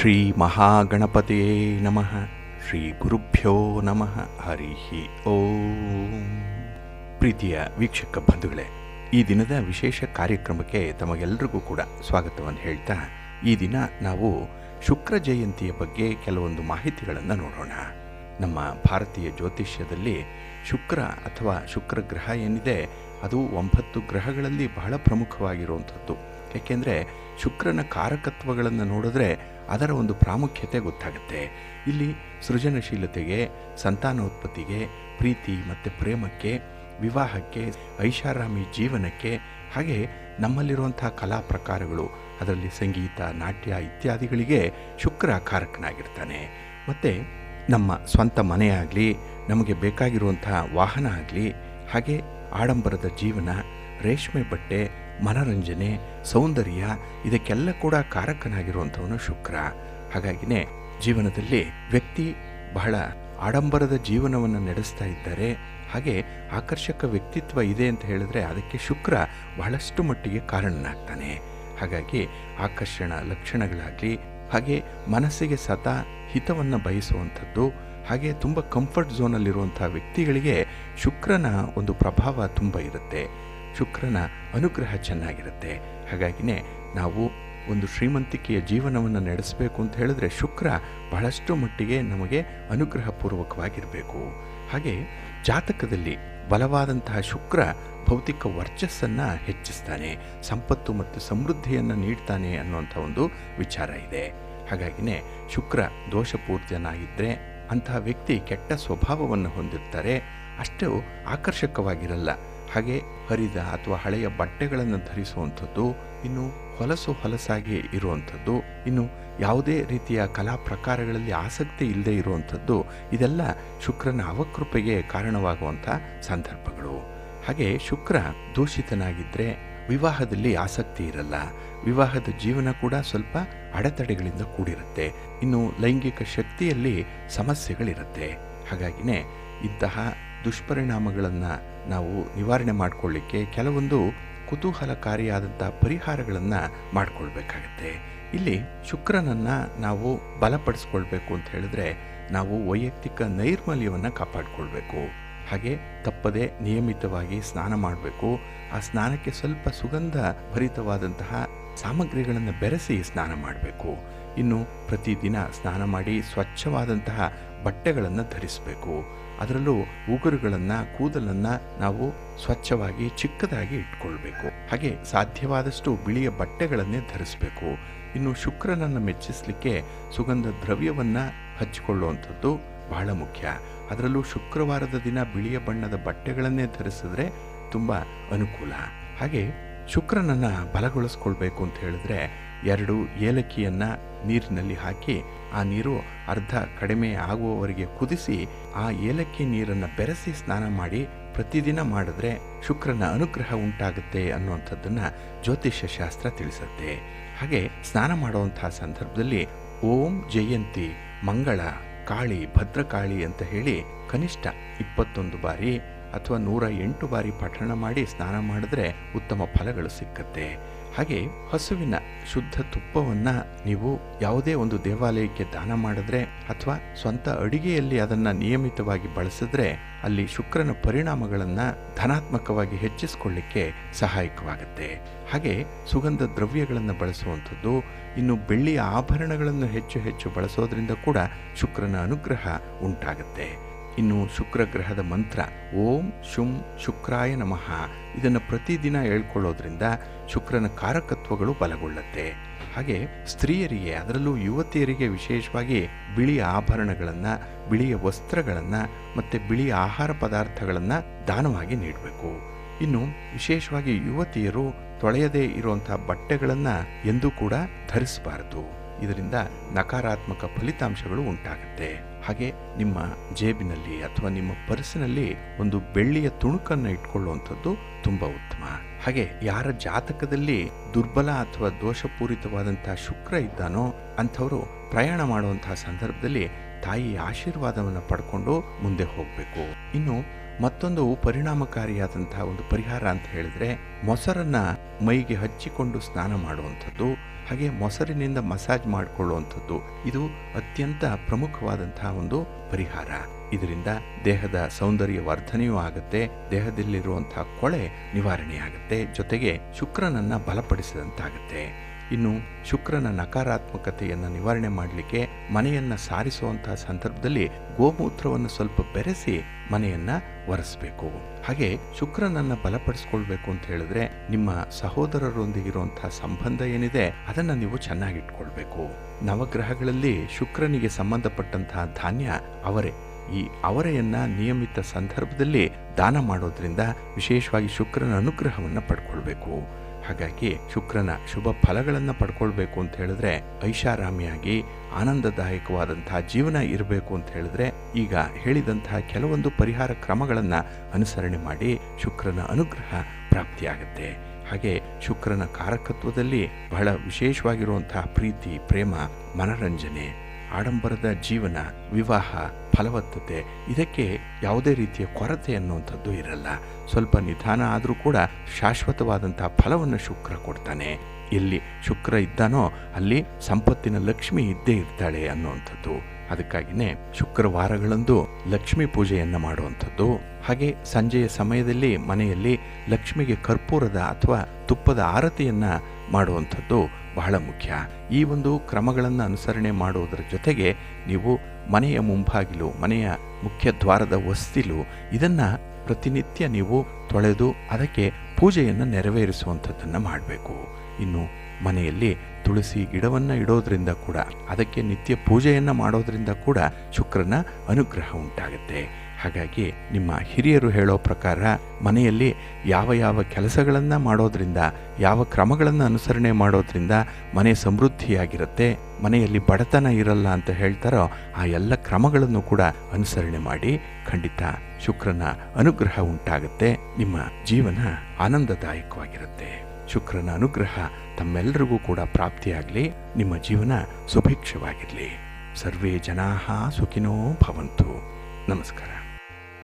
ಶ್ರೀ ಮಹಾಗಣಪತಿಯೇ ನಮಃ ಶ್ರೀ ಗುರುಭ್ಯೋ ನಮಃ, ಹರಿ ಓಂ. ಪ್ರೀತಿಯ ವೀಕ್ಷಕ ಬಂಧುಗಳೇ, ಈ ದಿನದ ವಿಶೇಷ ಕಾರ್ಯಕ್ರಮಕ್ಕೆ ತಮಗೆಲ್ಲರಿಗೂ ಕೂಡ ಸ್ವಾಗತವನ್ನು ಹೇಳ್ತಾ, ಈ ದಿನ ನಾವು ಶುಕ್ರ ಜಯಂತಿಯ ಬಗ್ಗೆ ಕೆಲವೊಂದು ಮಾಹಿತಿಗಳನ್ನು ನೋಡೋಣ. ನಮ್ಮ ಭಾರತೀಯ ಜ್ಯೋತಿಷ್ಯದಲ್ಲಿ ಶುಕ್ರ ಅಥವಾ ಶುಕ್ರ ಗ್ರಹ ಏನಿದೆ, ಅದು ಒಂಬತ್ತು ಗ್ರಹಗಳಲ್ಲಿ ಬಹಳ ಪ್ರಮುಖವಾಗಿರುವಂಥದ್ದು. ಏಕೆಂದರೆ ಶುಕ್ರನ ಕಾರಕತ್ವಗಳನ್ನು ನೋಡಿದ್ರೆ ಅದರ ಒಂದು ಪ್ರಾಮುಖ್ಯತೆ ಗೊತ್ತಾಗುತ್ತೆ. ಇಲ್ಲಿ ಸೃಜನಶೀಲತೆಗೆ, ಸಂತಾನೋತ್ಪತ್ತಿಗೆ, ಪ್ರೀತಿ ಮತ್ತು ಪ್ರೇಮಕ್ಕೆ, ವಿವಾಹಕ್ಕೆ, ಐಷಾರಾಮಿ ಜೀವನಕ್ಕೆ, ಹಾಗೆ ನಮ್ಮಲ್ಲಿರುವಂಥ ಕಲಾ ಪ್ರಕಾರಗಳು, ಅದರಲ್ಲಿ ಸಂಗೀತ, ನಾಟ್ಯ ಇತ್ಯಾದಿಗಳಿಗೆ ಶುಕ್ರ ಕಾರಕನಾಗಿರ್ತಾನೆ. ಮತ್ತು ನಮ್ಮ ಸ್ವಂತ ಮನೆಯಾಗಲಿ, ನಮಗೆ ಬೇಕಾಗಿರುವಂತಹ ವಾಹನ ಆಗಲಿ, ಹಾಗೆ ಆಡಂಬರದ ಜೀವನ, ರೇಷ್ಮೆ ಬಟ್ಟೆ ಮನರಂಜನೆ, ಸೌಂದರ್ಯ, ಇದಕ್ಕೆಲ್ಲ ಕೂಡ ಕಾರಕನಾಗಿರುವಂಥವನು ಶುಕ್ರ. ಹಾಗಾಗಿನೇ ಜೀವನದಲ್ಲಿ ವ್ಯಕ್ತಿ ಬಹಳ ಆಡಂಬರದ ಜೀವನವನ್ನು ನಡೆಸ್ತಾ ಇದ್ದಾರೆ ಹಾಗೆ ಆಕರ್ಷಕ ವ್ಯಕ್ತಿತ್ವ ಇದೆ ಅಂತ ಹೇಳಿದ್ರೆ ಅದಕ್ಕೆ ಶುಕ್ರ ಬಹಳಷ್ಟು ಮಟ್ಟಿಗೆ ಕಾರಣನಾಗ್ತಾನೆ. ಹಾಗಾಗಿ ಆಕರ್ಷಣ ಲಕ್ಷಣಗಳಾಗಲಿ, ಹಾಗೆ ಮನಸ್ಸಿಗೆ ಸದಾ ಹಿತವನ್ನು ಬಯಸುವಂಥದ್ದು, ಹಾಗೆ ತುಂಬ ಕಂಫರ್ಟ್ ಝೋನಲ್ಲಿರುವಂಥ ವ್ಯಕ್ತಿಗಳಿಗೆ ಶುಕ್ರನ ಒಂದು ಪ್ರಭಾವ ತುಂಬ ಇರುತ್ತೆ. ಶುಕ್ರನ ಅನುಗ್ರಹ ಚೆನ್ನಾಗಿರುತ್ತೆ. ಹಾಗಾಗಿನೇ ನಾವು ಒಂದು ಶ್ರೀಮಂತಿಕೆಯ ಜೀವನವನ್ನು ನಡೆಸಬೇಕು ಅಂತ ಹೇಳಿದ್ರೆ ಶುಕ್ರ ಬಹಳಷ್ಟು ಮಟ್ಟಿಗೆ ನಮಗೆ ಅನುಗ್ರಹಪೂರ್ವಕವಾಗಿರಬೇಕು. ಹಾಗೆ ಜಾತಕದಲ್ಲಿ ಬಲವಾದಂತಹ ಶುಕ್ರ ಭೌತಿಕ ವರ್ಚಸ್ಸನ್ನು ಹೆಚ್ಚಿಸ್ತಾನೆ, ಸಂಪತ್ತು ಮತ್ತು ಸಮೃದ್ಧಿಯನ್ನು ನೀಡ್ತಾನೆ ಅನ್ನುವಂಥ ಒಂದು ವಿಚಾರ ಇದೆ. ಹಾಗಾಗಿನೇ ಶುಕ್ರ ದೋಷಪೂರ್ತಿಯನಾಗಿದ್ದರೆ ಅಂತಹ ವ್ಯಕ್ತಿ ಕೆಟ್ಟ ಸ್ವಭಾವವನ್ನು ಹೊಂದಿರ್ತಾರೆ, ಅಷ್ಟು ಆಕರ್ಷಕವಾಗಿರಲ್ಲ. ಹಾಗೆ ಹರಿದ ಅಥವಾ ಹಳೆಯ ಬಟ್ಟೆಗಳನ್ನು ಧರಿಸುವಂಥದ್ದು ಇನ್ನು ಹೊಲಸು ಹೊಲಸಾಗಿ ಇರುವಂಥದ್ದು, ಇನ್ನು ಯಾವುದೇ ರೀತಿಯ ಕಲಾ ಪ್ರಕಾರಗಳಲ್ಲಿ ಆಸಕ್ತಿ ಇಲ್ಲದೆ ಇರುವಂಥದ್ದು, ಇದೆಲ್ಲ ಶುಕ್ರನ ಅವಕೃಪೆಗೆ ಕಾರಣವಾಗುವಂಥ ಸಂದರ್ಭಗಳು. ಹಾಗೆ ಶುಕ್ರ ದೂಷಿತನಾಗಿದ್ದರೆ ವಿವಾಹದಲ್ಲಿ ಆಸಕ್ತಿ ಇರಲ್ಲ. ವಿವಾಹದ ಜೀವನ ಕೂಡ ಸ್ವಲ್ಪ ಅಡೆತಡೆಗಳಿಂದ ಕೂಡಿರುತ್ತೆ. ಇನ್ನು ಲೈಂಗಿಕ ಶಕ್ತಿಯಲ್ಲಿ ಸಮಸ್ಯೆಗಳಿರುತ್ತೆ. ಹಾಗಾಗಿನೇ ಇಂತಹ ದುಷ್ಪರಿಣಾಮಗಳನ್ನು ನಾವು ನಿವಾರಣೆ ಮಾಡಿಕೊಳ್ಳಿಕ್ಕೆ ಕೆಲವೊಂದು ಕುತೂಹಲಕಾರಿಯಾದಂಥ ಪರಿಹಾರಗಳನ್ನು ಮಾಡಿಕೊಳ್ಬೇಕಾಗತ್ತೆ. ಇಲ್ಲಿ ಶುಕ್ರನನ್ನು ನಾವು ಬಲಪಡಿಸ್ಕೊಳ್ಬೇಕು ಅಂತ ಹೇಳಿದ್ರೆ ನಾವು ವೈಯಕ್ತಿಕ ನೈರ್ಮಲ್ಯವನ್ನು ಕಾಪಾಡಿಕೊಳ್ಬೇಕು. ಹಾಗೆ ತಪ್ಪದೆ ನಿಯಮಿತವಾಗಿ ಸ್ನಾನ ಮಾಡಬೇಕು. ಆ ಸ್ನಾನಕ್ಕೆ ಸ್ವಲ್ಪ ಸುಗಂಧ ಭರಿತವಾದಂತಹ ಸಾಮಗ್ರಿಗಳನ್ನು ಬೆರೆಸಿ ಸ್ನಾನ ಮಾಡಬೇಕು. ಇನ್ನು ಪ್ರತಿದಿನ ಸ್ನಾನ ಮಾಡಿ ಸ್ವಚ್ಛವಾದಂತಹ ಬಟ್ಟೆಗಳನ್ನು ಧರಿಸಬೇಕು. ಅದರಲ್ಲೂ ಉಗುರುಗಳನ್ನು, ಕೂದಲನ್ನು ನಾವು ಸ್ವಚ್ಛವಾಗಿ, ಚಿಕ್ಕದಾಗಿ ಇಟ್ಕೊಳ್ಬೇಕು. ಹಾಗೆ ಸಾಧ್ಯವಾದಷ್ಟು ಬಿಳಿಯ ಬಟ್ಟೆಗಳನ್ನೇ ಧರಿಸಬೇಕು. ಇನ್ನು ಶುಕ್ರನನ್ನು ಮೆಚ್ಚಿಸಲಿಕ್ಕೆ ಸುಗಂಧ ದ್ರವ್ಯವನ್ನು ಹಚ್ಚಿಕೊಳ್ಳುವಂಥದ್ದು ಬಹಳ ಮುಖ್ಯ. ಅದರಲ್ಲೂ ಶುಕ್ರವಾರದ ದಿನ ಬಿಳಿಯ ಬಣ್ಣದ ಬಟ್ಟೆಗಳನ್ನೇ ಧರಿಸಿದ್ರೆ ತುಂಬ ಅನುಕೂಲ. ಹಾಗೆ ಶುಕ್ರನನ್ನು ಬಲಗೊಳಿಸ್ಕೊಳ್ಬೇಕು ಅಂತ ಹೇಳಿದ್ರೆ ಎರಡು ಏಲಕ್ಕಿಯನ್ನ ನೀರಿನಲ್ಲಿ ಹಾಕಿ ಆ ನೀರು ಅರ್ಧ ಕಡಿಮೆ ಆಗುವವರೆಗೆ ಕುದಿಸಿ ಆ ಏಲಕ್ಕಿ ನೀರನ್ನು ಬೆರೆಸಿ ಸ್ನಾನ ಮಾಡಿ ಪ್ರತಿದಿನ ಮಾಡಿದ್ರೆ ಶುಕ್ರನ ಅನುಗ್ರಹ ಉಂಟಾಗುತ್ತೆ ಅನ್ನುವಂಥದ್ದನ್ನು ಜ್ಯೋತಿಷ್ಯ ಶಾಸ್ತ್ರ ತಿಳಿಸುತ್ತೆ. ಹಾಗೆ ಸ್ನಾನ ಮಾಡುವಂತಹ ಸಂದರ್ಭದಲ್ಲಿ ಓಂ ಜಯಂತಿ, ಮಂಗಳ, ಕಾಳಿ, ಭದ್ರಕಾಳಿ ಅಂತ ಹೇಳಿ ಕನಿಷ್ಠ ಇಪ್ಪತ್ತೊಂದು ಬಾರಿ ಅಥವಾ ನೂರ ಎಂಟು ಬಾರಿ ಪಠಣ ಮಾಡಿ ಸ್ನಾನ ಮಾಡಿದ್ರೆ ಉತ್ತಮ ಫಲಗಳು ಸಿಕ್ಕತ್ತೆ. ಹಾಗೆ ಹಸುವಿನ ಶುದ್ಧ ತುಪ್ಪವನ್ನು ನೀವು ಯಾವುದೇ ಒಂದು ದೇವಾಲಯಕ್ಕೆ ದಾನ ಮಾಡಿದ್ರೆ ಅಥವಾ ಸ್ವಂತ ಅಡಿಗೆಯಲ್ಲಿ ಅದನ್ನು ನಿಯಮಿತವಾಗಿ ಬಳಸಿದ್ರೆ ಅಲ್ಲಿ ಶುಕ್ರನ ಪರಿಣಾಮಗಳನ್ನು ಧನಾತ್ಮಕವಾಗಿ ಹೆಚ್ಚಿಸಿಕೊಳ್ಳಿಕ್ಕೆ ಸಹಾಯಕವಾಗುತ್ತೆ. ಹಾಗೆ ಸುಗಂಧ ದ್ರವ್ಯಗಳನ್ನು ಬಳಸುವಂಥದ್ದು, ಇನ್ನು ಬೆಳ್ಳಿಯ ಆಭರಣಗಳನ್ನು ಹೆಚ್ಚು ಹೆಚ್ಚು ಬಳಸೋದ್ರಿಂದ ಕೂಡ ಶುಕ್ರನ ಅನುಗ್ರಹ ಉಂಟಾಗುತ್ತೆ. ಇನ್ನು ಶುಕ್ರ ಗ್ರಹದ ಮಂತ್ರ, ಓಂ ಶುಂ ಶುಕ್ರಾಯ ನಮಃ. ಇದನ್ನು ಪ್ರತಿದಿನ ಹೇಳ್ಕೊಳ್ಳೋದ್ರಿಂದ ಶುಕ್ರನ ಕಾರಕತ್ವಗಳು ಬಲಗೊಳ್ಳುತ್ತೆ. ಹಾಗೆ ಸ್ತ್ರೀಯರಿಗೆ, ಅದರಲ್ಲೂ ಯುವತಿಯರಿಗೆ ವಿಶೇಷವಾಗಿ ಬಿಳಿಯ ಆಭರಣಗಳನ್ನು, ಬಿಳಿಯ ವಸ್ತ್ರಗಳನ್ನು ಮತ್ತು ಬಿಳಿಯ ಆಹಾರ ಪದಾರ್ಥಗಳನ್ನು ದಾನವಾಗಿ ನೀಡಬೇಕು. ಇನ್ನು ವಿಶೇಷವಾಗಿ ಯುವತಿಯರು ತೊಳೆಯದೇ ಇರುವಂತಹ ಬಟ್ಟೆಗಳನ್ನು ಎಂದೂ ಕೂಡ ಧರಿಸಬಾರದು. ಇದರಿಂದ ನಕಾರಾತ್ಮಕ ಫಲಿತಾಂಶಗಳು ಉಂಟಾಗುತ್ತೆ. ಹಾಗೆ ನಿಮ್ಮ ಜೇಬಿನಲ್ಲಿ ಅಥವಾ ನಿಮ್ಮ ಪರ್ಸಿನಲ್ಲಿ ಒಂದು ಬೆಳ್ಳಿಯ ತುಣುಕನ್ನು ಇಟ್ಕೊಳ್ಳುವಂಥದ್ದು ತುಂಬ ಉತ್ತಮ. ಹಾಗೆ ಯಾರ ಜಾತಕದಲ್ಲಿ ದುರ್ಬಲ ಅಥವಾ ದೋಷಪೂರಿತವಾದಂತಹ ಶುಕ್ರ ಇದ್ದಾನೋ ಅಂಥವರು ಪ್ರಯಾಣ ಮಾಡುವಂತಹ ಸಂದರ್ಭದಲ್ಲಿ ತಾಯಿಯ ಆಶೀರ್ವಾದವನ್ನು ಪಡ್ಕೊಂಡು ಮುಂದೆ ಹೋಗಬೇಕು. ಇನ್ನು ಮತ್ತೊಂದು ಪರಿಣಾಮಕಾರಿಯಾದಂತಹ ಒಂದು ಪರಿಹಾರ ಅಂತ ಹೇಳಿದ್ರೆ, ಮೊಸರನ್ನ ಮೈಗೆ ಹಚ್ಚಿಕೊಂಡು ಸ್ನಾನ ಮಾಡುವಂಥದ್ದು, ಹಾಗೆ ಮೊಸರಿನಿಂದ ಮಸಾಜ್ ಮಾಡಿಕೊಳ್ಳುವಂಥದ್ದು, ಇದು ಅತ್ಯಂತ ಪ್ರಮುಖವಾದಂತಹ ಒಂದು ಪರಿಹಾರ. ಇದರಿಂದ ದೇಹದ ಸೌಂದರ್ಯ ವರ್ಧನೆಯೂ ಆಗುತ್ತೆ, ದೇಹದಲ್ಲಿರುವಂತಹ ಕೊಳೆ ನಿವಾರಣೆಯಾಗುತ್ತೆ, ಜೊತೆಗೆ ಶುಕ್ರನನ್ನ ಬಲಪಡಿಸಿದಂತಾಗುತ್ತೆ. ಇನ್ನು ಶುಕ್ರನ ನಕಾರಾತ್ಮಕತೆಯನ್ನು ನಿವಾರಣೆ ಮಾಡಲಿಕ್ಕೆ ಮನೆಯನ್ನ ಸಾರಿಸುವಂತಹ ಸಂದರ್ಭದಲ್ಲಿ ಗೋಮೂತ್ರವನ್ನು ಸ್ವಲ್ಪ ಬೆರೆಸಿ ಮನೆಯನ್ನ ಒರೆಸಬೇಕು. ಹಾಗೆ ಶುಕ್ರನನ್ನ ಬಲಪಡಿಸ್ಕೊಳ್ಬೇಕು ಅಂತ ಹೇಳಿದ್ರೆ ನಿಮ್ಮ ಸಹೋದರರೊಂದಿಗಿರುವಂತಹ ಸಂಬಂಧ ಏನಿದೆ ಅದನ್ನ ನೀವು ಚೆನ್ನಾಗಿಟ್ಕೊಳ್ಬೇಕು. ನವಗ್ರಹಗಳಲ್ಲಿ ಶುಕ್ರನಿಗೆ ಸಂಬಂಧಪಟ್ಟಂತಹ ಧಾನ್ಯ ಅವರೇ. ಈ ಅವರೆಯನ್ನ ನಿಯಮಿತ ಸಂದರ್ಭದಲ್ಲಿ ದಾನ ಮಾಡೋದ್ರಿಂದ ವಿಶೇಷವಾಗಿ ಶುಕ್ರನ ಅನುಗ್ರಹವನ್ನು ಪಡ್ಕೊಳ್ಬೇಕು. ಹಾಗಾಗಿ ಶುಕ್ರನ ಶುಭ ಫಲಗಳನ್ನು ಪಡ್ಕೊಳ್ಬೇಕು ಅಂತ ಹೇಳಿದ್ರೆ ಐಷಾರಾಮಿಯಾಗಿ ಆನಂದದಾಯಕವಾದಂತಹ ಜೀವನ ಇರಬೇಕು ಅಂತ ಹೇಳಿದ್ರೆ ಈಗ ಹೇಳಿದಂತಹ ಕೆಲವೊಂದು ಪರಿಹಾರ ಕ್ರಮಗಳನ್ನ ಅನುಸರಣೆ ಮಾಡಿ ಶುಕ್ರನ ಅನುಗ್ರಹ ಪ್ರಾಪ್ತಿಯಾಗುತ್ತೆ. ಹಾಗೆ ಶುಕ್ರನ ಕಾರಕತ್ವದಲ್ಲಿ ಬಹಳ ವಿಶೇಷವಾಗಿರುವಂತಹ ಪ್ರೀತಿ, ಪ್ರೇಮ, ಮನರಂಜನೆ, ಆಡಂಬರದ ಜೀವನ, ವಿವಾಹ ಫಲವತ್ತತೆ, ಇದಕ್ಕೆ ಯಾವುದೇ ರೀತಿಯ ಕೊರತೆ ಅನ್ನುವಂಥದ್ದು ಇರಲ್ಲ. ಸ್ವಲ್ಪ ನಿಧಾನ ಆದರೂ ಕೂಡ ಶಾಶ್ವತವಾದಂಥ ಫಲವನ್ನು ಶುಕ್ರ ಕೊಡ್ತಾನೆ. ಎಲ್ಲಿ ಶುಕ್ರ ಇದ್ದಾನೋ ಅಲ್ಲಿ ಸಂಪತ್ತಿನ ಲಕ್ಷ್ಮಿ ಇದ್ದೇ ಇರ್ತಾಳೆ ಅನ್ನುವಂಥದ್ದು. ಅದಕ್ಕಾಗಿನೇ ಶುಕ್ರವಾರಗಳಂದು ಲಕ್ಷ್ಮಿ ಪೂಜೆಯನ್ನ ಮಾಡುವಂಥದ್ದು. ಹಾಗೆ ಸಂಜೆಯ ಸಮಯದಲ್ಲಿ ಮನೆಯಲ್ಲಿ ಲಕ್ಷ್ಮಿಗೆ ಕರ್ಪೂರದ ಅಥವಾ ತುಪ್ಪದ ಆರತಿಯನ್ನ ಮಾಡುವಂಥದ್ದು ಬಹಳ ಮುಖ್ಯ. ಈ ಒಂದು ಕ್ರಮಗಳನ್ನು ಅನುಸರಣೆ ಮಾಡುವುದರ ಜೊತೆಗೆ ನೀವು ಮನೆಯ ಮುಂಭಾಗಿಲು, ಮನೆಯ ಮುಖ್ಯ ದ್ವಾರದ ವಸ್ತಿಲು ಇದನ್ನ ಪ್ರತಿನಿತ್ಯ ನೀವು ತೊಳೆದು ಅದಕ್ಕೆ ಪೂಜೆಯನ್ನು ನೆರವೇರಿಸುವಂಥದ್ದನ್ನು ಮಾಡಬೇಕು. ಇನ್ನು ಮನೆಯಲ್ಲಿ ತುಳಸಿ ಗಿಡವನ್ನು ಇಡೋದ್ರಿಂದ ಕೂಡ, ಅದಕ್ಕೆ ನಿತ್ಯ ಪೂಜೆಯನ್ನು ಮಾಡೋದ್ರಿಂದ ಕೂಡ ಶುಕ್ರನ ಅನುಗ್ರಹ ಉಂಟಾಗುತ್ತೆ. ಹಾಗಾಗಿ ನಿಮ್ಮ ಹಿರಿಯರು ಹೇಳೋ ಪ್ರಕಾರ ಮನೆಯಲ್ಲಿ ಯಾವ ಯಾವ ಕೆಲಸಗಳನ್ನು ಮಾಡೋದ್ರಿಂದ, ಯಾವ ಕ್ರಮಗಳನ್ನು ಅನುಸರಣೆ ಮಾಡೋದ್ರಿಂದ ಮನೆ ಸಮೃದ್ಧಿಯಾಗಿರುತ್ತೆ, ಮನೆಯಲ್ಲಿ ಬಡತನ ಇರಲ್ಲ ಅಂತ ಹೇಳ್ತಾರೋ ಆ ಎಲ್ಲ ಕ್ರಮಗಳನ್ನು ಕೂಡ ಅನುಸರಣೆ ಮಾಡಿ ಖಂಡಿತ ಶುಕ್ರನ ಅನುಗ್ರಹ ಉಂಟಾಗುತ್ತೆ, ನಿಮ್ಮ ಜೀವನ ಆನಂದದಾಯಕವಾಗಿರುತ್ತೆ. ಶುಕ್ರನ ಅನುಗ್ರಹ ತಮ್ಮೆಲ್ಲರಿಗೂ ಕೂಡ ಪ್ರಾಪ್ತಿಯಾಗಲಿ, ನಿಮ್ಮ ಜೀವನ ಸುಭಿಕ್ಷವಾಗಿರಲಿ. ಸರ್ವೇ ಜನಾ ಸುಖಿನೋ ಭವಂತು. ನಮಸ್ಕಾರ.